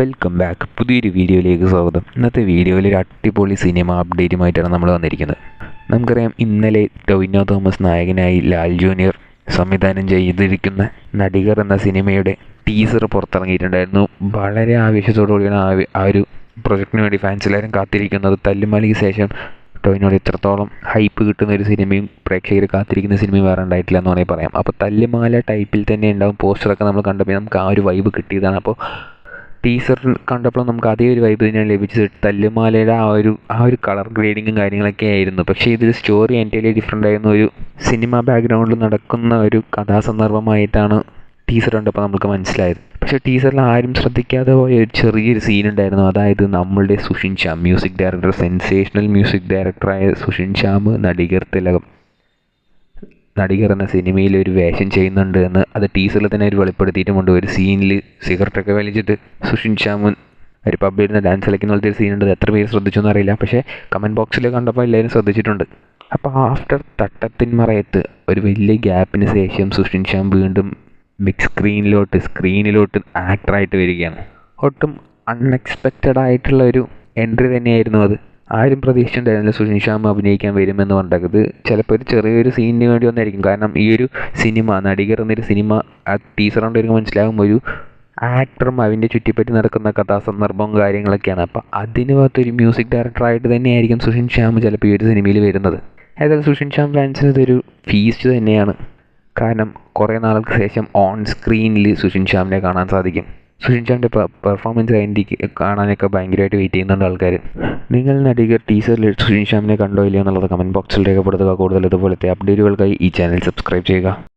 Welcome back. പുതിയൊരു വീഡിയോയിലേക്ക് സ്വാഗതം. ഇന്നത്തെ വീഡിയോയിൽ ഒരു അടിപൊളി സിനിമ അപ്ഡേറ്റുമായിട്ടാണ് നമ്മൾ വന്നിരിക്കുന്നത്. നമുക്കറിയാം ഇന്നലെ ടൊവിനോ തോമസ് നായകനായി ലാൽ ജൂനിയർ സംവിധാനം ചെയ്തിരിക്കുന്ന നടികർ എന്ന സിനിമയുടെ ടീസർ പുറത്തിറങ്ങിയിട്ടുണ്ടായിരുന്നു. വളരെ ആവേശത്തോടുകൂടിയാണ് ആ ഒരു പ്രൊജക്റ്റിന് വേണ്ടി ഫാൻസ് എല്ലാവരും കാത്തിരിക്കുന്നത്. തല്ലുമാലിക്ക് ശേഷം ടൊവിനോട് ഇത്രത്തോളം ഹൈപ്പ് കിട്ടുന്ന ഒരു സിനിമയും പ്രേക്ഷകർ കാത്തിരിക്കുന്ന സിനിമയും വേറെ ഉണ്ടായിട്ടില്ല എന്ന് വേണമെങ്കിൽ പറയാം. അപ്പോൾ തല്ലുമാല ടൈപ്പിൽ തന്നെ ഉണ്ടാവും. പോസ്റ്ററൊക്കെ നമ്മൾ കണ്ടപ്പോൾ നമുക്ക് ആ ഒരു വൈബ് കിട്ടിയതാണ്. അപ്പോൾ ടീസർ കണ്ടപ്പോൾ നമുക്ക് അതേ ഒരു വൈബ് തന്നെയാണ് ലഭിച്ചത്. തല്ലുമാലയുടെ ആ ഒരു ആ ഒരു കളർ ഗ്രേഡിങ്ങും കാര്യങ്ങളൊക്കെ ആയിരുന്നു. പക്ഷേ ഇതിൽ സ്റ്റോറി എന്റെ ഡിഫറെന്റ് ആയിരുന്ന. ഒരു സിനിമ ബാക്ക്ഗ്രൗണ്ടിൽ നടക്കുന്ന ഒരു കഥാസന്ദർഭമായിട്ടാണ് ടീസർ കണ്ടപ്പോൾ നമുക്ക് മനസ്സിലായത്. പക്ഷേ ടീസറിൽ ആരും ശ്രദ്ധിക്കാതെ പോയ ഒരു ചെറിയൊരു സീൻ ഉണ്ടായിരുന്നു. അതായത് നമ്മളുടെ Sushin Shyam music director sensational music ഡയറക്ടറായ സുഷിൻ ശ്യാം നടികർ തിലകം. നടികർ എന്ന സിനിമയിൽ ഒരു വേഷം ചെയ്യുന്നുണ്ട് എന്ന് അത് ടീസറിൽ തന്നെ ഒരു വെളിപ്പെടുത്തിയിട്ടുമുണ്ട്. ഒരു സീനിൽ സിഗരറ്റൊക്കെ വലിച്ചിട്ട് സുഷിൻ ശ്യാമൻ ഒരു പബ്ബിൽ നിന്ന് ഡാൻസ് കളിക്കുന്ന പോലത്തെ ഒരു സീനുണ്ട് എത്ര പേര് ശ്രദ്ധിച്ചു എന്നറിയില്ല പക്ഷേ കമന്റ് ബോക്സിൽ കണ്ടപ്പോൾ എല്ലാവരും ശ്രദ്ധിച്ചിട്ടുണ്ട്. അപ്പോൾ ആഫ്റ്റർ തട്ടത്തിൻ മറയത്ത് ഒരു വലിയ ഗ്യാപ്പിന് ശേഷം സുഷിൻ ശ്യാം വീണ്ടും ബിഗ് സ്ക്രീനിലോട്ട് സ്ക്രീനിലോട്ട് ആക്ടറായിട്ട് വരികയാണ്. ഒട്ടും അൺഎക്സ്പെക്റ്റഡ് ആയിട്ടുള്ള ഒരു എൻട്രി തന്നെയായിരുന്നു അത്. ആരും പ്രതീക്ഷിച്ചിട്ടുണ്ടായിരുന്നില്ല സുഷിൻ ശ്യാം അഭിനയിക്കാൻ വരുമെന്ന് പറഞ്ഞത് ഇത് ചിലപ്പോൾ ഒരു ചെറിയൊരു സീനിന് വേണ്ടി വന്നായിരിക്കും. കാരണം ഈ ഒരു സിനിമ നടികർ എന്നൊരു സിനിമ ആ ടീച്ചർ കൊണ്ട് വരുമ്പോൾ മനസ്സിലാകും ഒരു ആക്ടറും അവന്റെ ചുറ്റിപ്പറ്റി നടക്കുന്ന കഥാസന്ദർഭവും കാര്യങ്ങളൊക്കെയാണ്. അപ്പോൾ അതിന് ഒരു മ്യൂസിക് ഡയറക്ടറായിട്ട് തന്നെയായിരിക്കും സുഷിൻ ശ്യാം ചിലപ്പോൾ ഈ ഒരു സിനിമയിൽ വരുന്നത്. ഏതായാലും സുഷിൻ ശ്യാം ഫാൻസിന് ഇതൊരു ഫീസ്റ്റ് തന്നെയാണ്. കാരണം കുറേ നാൾക്ക് ശേഷം ഓൺ സ്ക്രീനിൽ സുഷിൻ ശ്യാമിനെ കാണാൻ സാധിക്കും. സുഷിൻ ശ്യാമിന്റെ പെർഫോമൻസ് അതിന്റെ കാണാനൊക്കെ ഭയങ്കരമായിട്ട് വെയിറ്റ് ചെയ്യുന്നുണ്ട് ആൾക്കാർ നിങ്ങൾ നടികർ ടീസറിൽ സുനിൽ ശ്യാമിനെ കണ്ടോ ഇല്ലയോ എന്നുള്ളത് കമന്റ് ബോക്സിൽ രേഖപ്പെടുത്തുക. കൂടുതൽ ഇതുപോലത്തെ അപ്ഡേറ്റുകൾക്കായി ഈ ചാനൽ സബ്സ്ക്രൈബ് ചെയ്യുക.